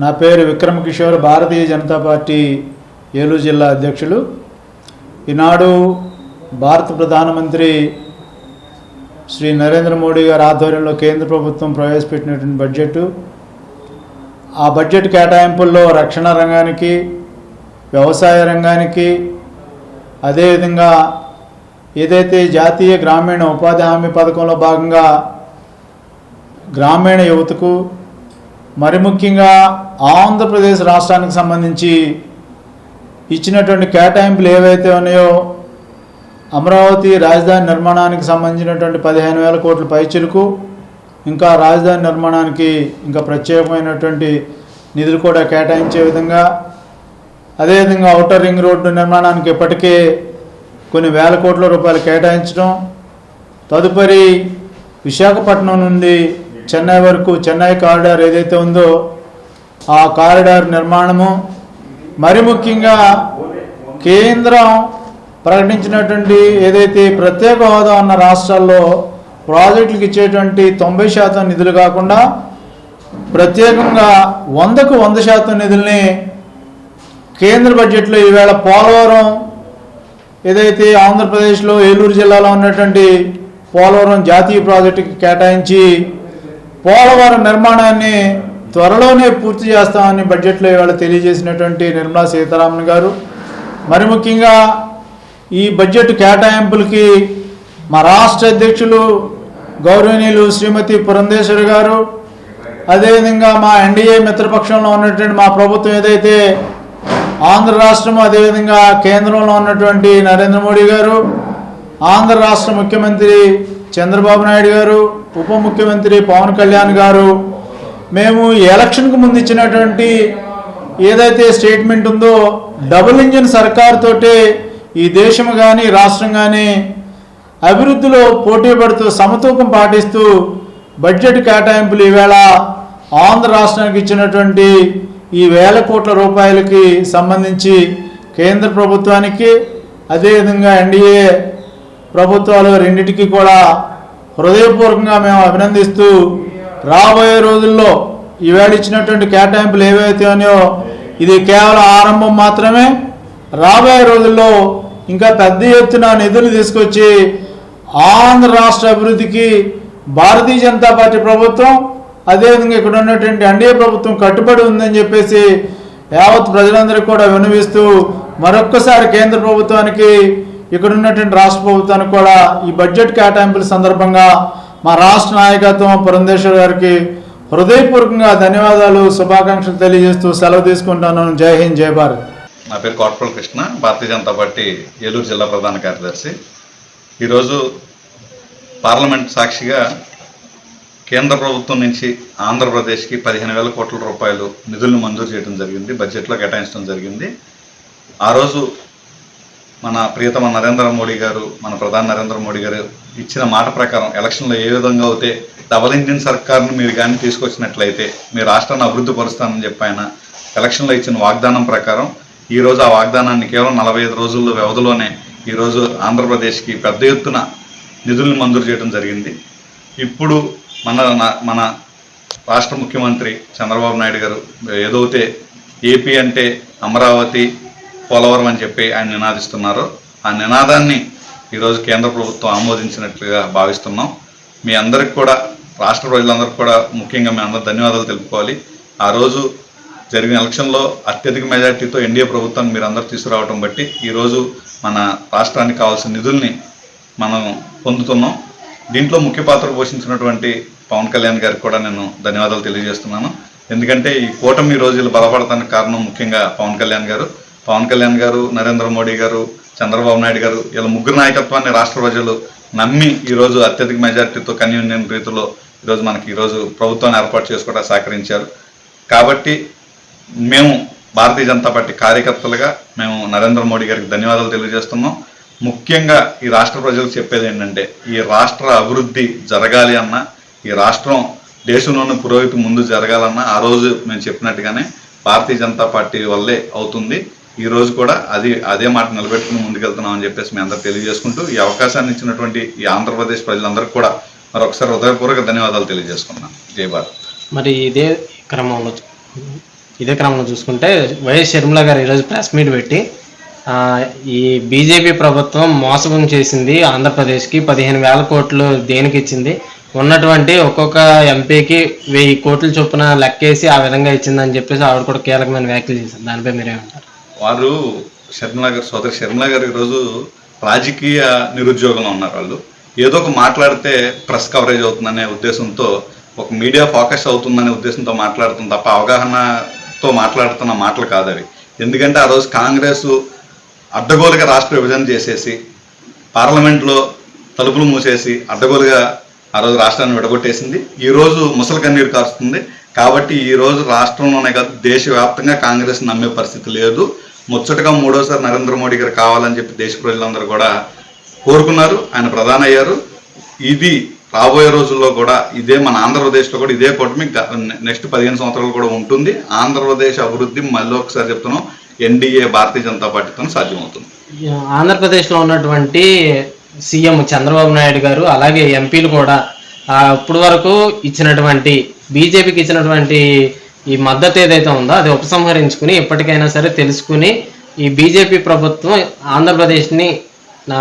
నా పేరు విక్రమ్ కిషోర్ భారతీయ జనతా పార్టీ ఏలూరు జిల్లా అధ్యక్షులు. ఈనాడు భారత ప్రధానమంత్రి శ్రీ నరేంద్ర మోడీ గారి ఆధ్వర్యంలో కేంద్ర ప్రభుత్వం ప్రవేశపెట్టినటువంటి బడ్జెట్. ఆ బడ్జెట్ కేటాయింపుల్లో రక్షణ రంగానికి వ్యవసాయ రంగానికి అదేవిధంగా ఏదైతే జాతీయ గ్రామీణ ఉపాధి హామీ పథకంలో భాగంగా గ్రామీణ యువతకు మరి ముఖ్యంగా ఆంధ్రప్రదేశ్ రాష్ట్రానికి సంబంధించి ఇచ్చినటువంటి కేటాయింపులు ఏవైతే ఉన్నాయో అమరావతి రాజధాని నిర్మాణానికి సంబంధించినటువంటి పదిహేను వేల కోట్ల పైచిలకు ఇంకా రాజధాని నిర్మాణానికి ఇంకా ప్రత్యేకమైనటువంటి నిధులు కూడా కేటాయించే విధంగా అదేవిధంగా ఔటర్ రింగ్ రోడ్డు నిర్మాణానికి ఇప్పటికే కొన్ని వేల కోట్ల రూపాయలు కేటాయించడం తదుపరి విశాఖపట్నం నుండి చెన్నై వరకు చెన్నై కారిడార్ ఏదైతే ఉందో ఆ కారిడార్ నిర్మాణము మరి ముఖ్యంగా కేంద్రం ప్రకటించినటువంటి ఏదైతే ప్రత్యేక హోదా ఉన్న రాష్ట్రాల్లో ప్రాజెక్టులకు ఇచ్చేటువంటి తొంభై శాతం నిధులు కాకుండా ప్రత్యేకంగా వందకు వంద శాతం నిధుల్ని కేంద్ర బడ్జెట్లో ఈవేళ పోలవరం ఏదైతే ఆంధ్రప్రదేశ్లో ఏలూరు జిల్లాలో ఉన్నటువంటి పోలవరం జాతీయ ప్రాజెక్టుకి కేటాయించి పోలవరం నిర్మాణాన్ని త్వరలోనే పూర్తి చేస్తామని బడ్జెట్లో ఇవాళ తెలియజేసినటువంటి నిర్మలా సీతారామన్ గారు. మరి ముఖ్యంగా ఈ బడ్జెట్ కేటాయింపులకి మా రాష్ట్ర అధ్యక్షులు గౌరవనీయులు శ్రీమతి పురంధేశ్వరి గారు అదేవిధంగా మా ఎన్డీఏ మిత్రపక్షంలో ఉన్నటువంటి మా ప్రభుత్వం ఏదైతే ఆంధ్ర రాష్ట్రం అదేవిధంగా కేంద్రంలో ఉన్నటువంటి నరేంద్ర మోడీ గారు ఆంధ్ర రాష్ట్ర ముఖ్యమంత్రి చంద్రబాబు నాయుడు గారు ఉప ముఖ్యమంత్రి పవన్ కళ్యాణ్ గారు మేము ఎలక్షన్కు ముందు ఇచ్చినటువంటి ఏదైతే స్టేట్మెంట్ ఉందో డబుల్ ఇంజిన్ సర్కార్ తోటే ఈ దేశం కానీ రాష్ట్రం కానీ అభివృద్ధిలో పోటీ పడుతూ సమతూకం పాటిస్తూ బడ్జెట్ కేటాయింపులు ఈవేళ ఆంధ్ర రాష్ట్రానికి ఇచ్చినటువంటి ఈ వేల కోట్ల రూపాయలకి సంబంధించి కేంద్ర ప్రభుత్వానికి అదేవిధంగా ఎన్డీఏ ప్రభుత్వాలు రెండింటికి కూడా హృదయపూర్వకంగా మేము అభినందిస్తూ రాబోయే రోజుల్లో ఈవేళ ఇచ్చినటువంటి కేటాయింపులు ఏవైతే ఉన్నాయో ఇది కేవలం ఆరంభం మాత్రమే. రాబోయే రోజుల్లో ఇంకా పెద్ద ఎత్తున నిధులు తీసుకొచ్చి ఆంధ్ర రాష్ట్ర అభివృద్ధికి భారతీయ జనతా పార్టీ ప్రభుత్వం అదేవిధంగా ఇక్కడ ఉన్నటువంటి ఎన్డీఏ ప్రభుత్వం కట్టుబడి ఉందని చెప్పేసి యావత్ ప్రజలందరికీ కూడా వినవిస్తూ మరొక్కసారి కేంద్ర ప్రభుత్వానికి ఇక్కడ ఉన్నటువంటి రాష్ట్ర ప్రభుత్వానికి కూడా ఈ బడ్జెట్ కేటాయింపుల సందర్భంగా మా రాష్ట్ర నాయకత్వం పురంధేశ్వర్ గారికి హృదయపూర్వకంగా ధన్యవాదాలు శుభాకాంక్షలు తెలియజేస్తూ సెలవు తీసుకుంటాను జై హింద్ జై భారత్. నా పేరు కోటపల్లి కృష్ణ భారతీయ జనతా పార్టీ ఏలూరు జిల్లా ప్రధాన కార్యదర్శి. ఈరోజు పార్లమెంట్ సాక్షిగా కేంద్ర ప్రభుత్వం నుంచి ఆంధ్రప్రదేశ్కి పదిహేను వేల కోట్ల రూపాయలు నిధులను మంజూరు చేయడం జరిగింది బడ్జెట్లో కేటాయించడం జరిగింది. ఆ రోజు మన ప్రియతమ నరేంద్ర మోడీ గారు మన ప్రధాని నరేంద్ర మోడీ గారు ఇచ్చిన మాట ప్రకారం ఎలక్షన్లో ఏ విధంగా అయితే డబల్ ఇంజిన్ సర్కార్ను మీరు కానీ తీసుకొచ్చినట్లయితే మీ రాష్ట్రాన్ని అభివృద్ధి పరుస్తానని చెప్పి ఆయన ఎలక్షన్లో ఇచ్చిన వాగ్దానం ప్రకారం ఈరోజు ఆ వాగ్దానాన్ని కేవలం నలభై ఐదు రోజుల వ్యవధిలోనే ఈరోజు ఆంధ్రప్రదేశ్కి పెద్ద ఎత్తున నిధులను మంజూరు చేయడం జరిగింది. ఇప్పుడు మన నా- మన రాష్ట్ర ముఖ్యమంత్రి చంద్రబాబు నాయుడు గారు ఏదైతే ఏపీ అంటే అమరావతి పోలవరం అని చెప్పి ఆయన నినాదిస్తున్నారు. ఆ నినాదాన్ని ఈరోజు కేంద్ర ప్రభుత్వం ఆమోదించినట్లుగా భావిస్తున్నాం. మీ అందరికి కూడా రాష్ట్ర ప్రజలందరికీ కూడా ముఖ్యంగా మీ అందరూ ధన్యవాదాలు తెలుపుకోవాలి. ఆ రోజు జరిగిన ఎలక్షన్లో అత్యధిక మెజార్టీతో ఎన్డీఏ ప్రభుత్వాన్ని మీరు అందరూ తీసుకురావడం బట్టి ఈరోజు మన రాష్ట్రానికి కావాల్సిన నిధుల్ని మనం పొందుతున్నాం. దీంట్లో ముఖ్య పాత్ర పోషించినటువంటి పవన్ కళ్యాణ్ గారికి కూడా నేను ధన్యవాదాలు తెలియజేస్తున్నాను. ఎందుకంటే ఈ కూటమి ఈ రోజులు బలపడటానికి కారణం ముఖ్యంగా పవన్ కళ్యాణ్ గారు. పవన్ కళ్యాణ్ గారు నరేంద్ర మోడీ గారు చంద్రబాబు నాయుడు గారు ఇలా ముగ్గురు నాయకత్వాన్ని రాష్ట్ర ప్రజలు నమ్మి ఈరోజు అత్యధిక మెజార్టీతో కన్యూనియన్ రీతిలో ఈరోజు మనకి ఈరోజు ప్రభుత్వాన్ని ఏర్పాటు చేసుకోవడానికి సహకరించారు. కాబట్టి మేము భారతీయ జనతా పార్టీ కార్యకర్తలుగా మేము నరేంద్ర మోడీ గారికి ధన్యవాదాలు తెలియజేస్తున్నాం. ముఖ్యంగా ఈ రాష్ట్ర ప్రజలకు చెప్పేది ఏంటంటే ఈ రాష్ట్ర అభివృద్ధి జరగాలి అన్న ఈ రాష్ట్రం దేశంలోని పురోగతి ముందు జరగాలన్నా ఆ రోజు మేము చెప్పినట్టుగానే భారతీయ జనతా పార్టీ వల్లే అవుతుంది. ఈ రోజు కూడా అది అదే మాట నిలబెట్టుకుని ముందుకెళ్తున్నాం అని చెప్పేసి మేము అందరూ తెలియజేసుకుంటూ ఈ అవకాశాన్ని ఇచ్చినటువంటి ఈ ఆంధ్రప్రదేశ్ ప్రజలందరికీ కూడా మరొకసారి హృదయపూర్వక ధన్యవాదాలు తెలియజేసుకున్నాం జై భారత్. మరి ఇదే క్రమంలో ఇదే క్రమంలో చూసుకుంటే వైఎస్ షర్మిల గారు ఈరోజు ప్రెస్ మీట్ పెట్టి ఈ బీజేపీ ప్రభుత్వం మోసం చేసింది ఆంధ్రప్రదేశ్కి పదిహేను వేల కోట్లు దేనికి ఇచ్చింది ఉన్నటువంటి ఒక్కొక్క ఎంపీకి వెయ్యి కోట్ల చొప్పున లెక్కేసి ఆ విధంగా ఇచ్చిందని చెప్పేసి ఆవిడ కూడా కీలకమైన వ్యాఖ్యలు చేశారు. దానిపై మీరేమంటారు? వారు షర్మిల గారు సోదరి షర్మిల గారు ఈరోజు రాజకీయ నిరుద్యోగంలో ఉన్నారు వాళ్ళు. ఏదో ఒక మాట్లాడితే ప్రెస్ కవరేజ్ అవుతుందనే ఉద్దేశంతో ఒక మీడియా ఫోకస్ అవుతుందనే ఉద్దేశంతో మాట్లాడుతుంది తప్ప అవగాహనతో మాట్లాడుతున్న మాటలు కాదు అవి. ఎందుకంటే ఆ రోజు కాంగ్రెస్ అడ్డగోలుగా రాష్ట్ర విభజన చేసేసి పార్లమెంట్లో తలుపులు మూసేసి అడ్డగోలుగా ఆ రోజు రాష్ట్రాన్ని విడగొట్టేసింది. ఈ రోజు ముసలి కన్నీరు కారుస్తుంది. కాబట్టి ఈ రోజు రాష్ట్రంలోనే కాదు దేశవ్యాప్తంగా కాంగ్రెస్ నమ్మే పరిస్థితి లేదు. ముచ్చటగా మూడోసారి నరేంద్ర మోడీ గారు కావాలని చెప్పి దేశ ప్రజలందరూ కూడా కోరుకున్నారు. ఆయన ప్రధాని అయ్యారు. ఇది రాబోయే రోజుల్లో కూడా ఇదే మన ఆంధ్రప్రదేశ్లో కూడా ఇదే కూటమి నెక్స్ట్ పదిహేను సంవత్సరాలు కూడా ఉంటుంది. ఆంధ్రప్రదేశ్ అభివృద్ధి మళ్ళీ ఒకసారి చెప్తున్నాం. ఎన్డీఏ భారతీయ జనతా పార్టీతో సాధ్యమవుతుంది. ఆంధ్రప్రదేశ్లో ఉన్నటువంటి సీఎం చంద్రబాబు నాయుడు గారు అలాగే ఎంపీలు కూడా ఆ, ఇప్పుడు వరకు ఇచ్చినటువంటి బీజేపీకి ఇచ్చినటువంటి ఈ మద్దతు ఏదైతే ఉందో అది ఉపసంహరించుకుని ఎప్పటికైనా సరే తెలుసుకుని ఈ బీజేపీ ప్రభుత్వం ఆంధ్రప్రదేశ్ని నా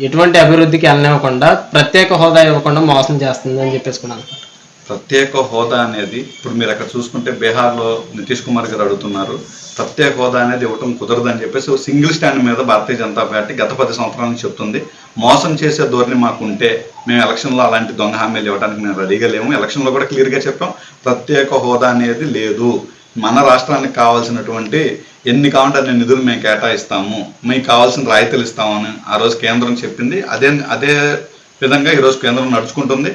ఎటువంటి అభివృద్ధికి వెళ్ళనివ్వకుండా ప్రత్యేక హోదా ఇవ్వకుండా మోసం చేస్తుంది అని చెప్పేసుకున్నాను ప్రత్యేక హోదా అనేది ఇప్పుడు మీరు అక్కడ చూసుకుంటే బీహార్లో నితీష్ కుమార్ గారు అడుగుతున్నారు ప్రత్యేక హోదా అనేది ఇవ్వటం కుదరదని చెప్పేసి సింగిల్ స్టాండ్ మీద భారతీయ జనతా పార్టీ గత పది సంవత్సరాల నుంచి చెప్తుంది. మోసం చేసే ధోరణి మాకు ఉంటే మేము ఎలక్షన్లో అలాంటి దొంగ హామీలు ఇవ్వడానికి మేము రెడీగా లేము. ఎలక్షన్లో కూడా క్లియర్గా చెప్పాం ప్రత్యేక హోదా అనేది లేదు. మన రాష్ట్రానికి కావాల్సినటువంటి ఎన్ని కావాలంటే అన్ని నిధులు మేము కేటాయిస్తాము మీకు కావాల్సిన రాయితీలు ఇస్తామని ఆ రోజు కేంద్రం చెప్పింది. అదే అదే విధంగా ఈరోజు కేంద్రం నడుచుకుంటుంది.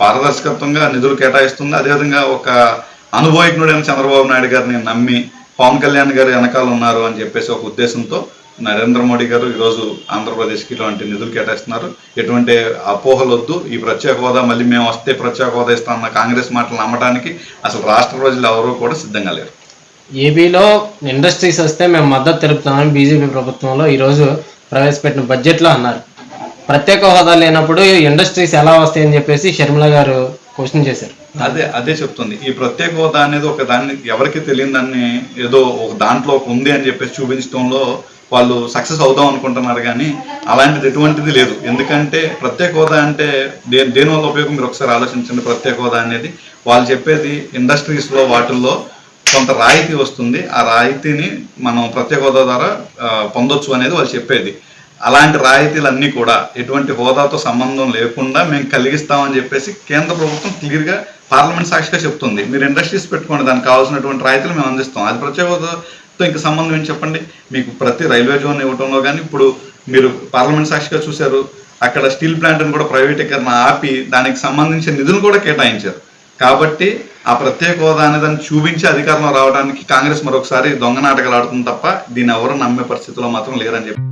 పారదర్శకత్వంగా నిధులు కేటాయిస్తుంది. అదేవిధంగా ఒక అనుభవజ్ఞుడైన చంద్రబాబు నాయుడు గారిని నమ్మి పవన్ కళ్యాణ్ గారు వెనకాల ఉన్నారు అని చెప్పేసి ఒక ఉద్దేశంతో నరేంద్ర మోడీ గారు ఈరోజు ఆంధ్రప్రదేశ్కి ఇలాంటి నిధులు కేటాయిస్తున్నారు. ఎటువంటి అపోహలు వద్దు ఈ ప్రత్యేక హోదా మళ్ళీ మేము వస్తే ప్రత్యేక హోదా ఇస్తామన్న కాంగ్రెస్ మాటలు నమ్మడానికి అసలు రాష్ట్ర ప్రజలు ఎవరూ కూడా సిద్ధంగా లేరు. ఏపీలో ఇండస్ట్రీస్ వస్తే మేము మద్దతు తెలుపుతామని బీజేపీ ప్రభుత్వంలో ఈరోజు ప్రవేశపెట్టిన బడ్జెట్లో అన్నారు. ప్రత్యేక హోదా లేనప్పుడు ఇండస్ట్రీస్ ఎలా వస్తాయని చెప్పేసి షర్మిల గారు క్వశ్చన్ చేశారు. అదే అదే చెప్తుంది. ఈ ప్రత్యేక హోదా అనేది ఒక దాన్ని ఎవరికి తెలియని దాన్ని ఏదో ఒక దాంట్లో ఒక ఉంది అని చెప్పేసి చూపించడంలో వాళ్ళు సక్సెస్ అవుదాం అనుకుంటున్నారు కానీ అలాంటిది ఎటువంటిది లేదు. ఎందుకంటే ప్రత్యేక హోదా అంటే దే దేనివల్ల ఉపయోగం? మీరు ఒకసారి ఆలోచించండి. ప్రత్యేక హోదా అనేది వాళ్ళు చెప్పేది ఇండస్ట్రీస్లో వాటిల్లో కొంత రాయితీ వస్తుంది. ఆ రాయితీని మనం ప్రత్యేక హోదా ద్వారా పొందొచ్చు అనేది వాళ్ళు చెప్పేది. అలాంటి రాయితీలన్నీ కూడా ఎటువంటి హోదాతో సంబంధం లేకుండా మేము కలిగిస్తామని చెప్పేసి కేంద్ర ప్రభుత్వం క్లియర్గా పార్లమెంట్ సాక్షిగా చెప్తుంది. మీరు ఇండస్ట్రీస్ పెట్టుకోండి దానికి కావాల్సినటువంటి రాయితీలు మేము అందిస్తాం. అది ప్రత్యేక హోదాతో ఇంకా సంబంధం ఏం చెప్పండి? మీకు ప్రతి రైల్వే జోన్ ఇవ్వడంలో కానీ ఇప్పుడు మీరు పార్లమెంట్ సాక్షిగా చూశారు అక్కడ స్టీల్ ప్లాంట్ని కూడా ప్రైవేటీకరణ ఆపి దానికి సంబంధించిన నిధులు కూడా కేటాయించారు. కాబట్టి ఆ ప్రత్యేక హోదా అనే దాన్ని చూపించి అధికారంలో రావడానికి కాంగ్రెస్ మరొకసారి దొంగ నాటకాలు ఆడుతుంది తప్ప దీన్ని ఎవరు నమ్మే పరిస్థితిలో మాత్రం లేరని చెప్పి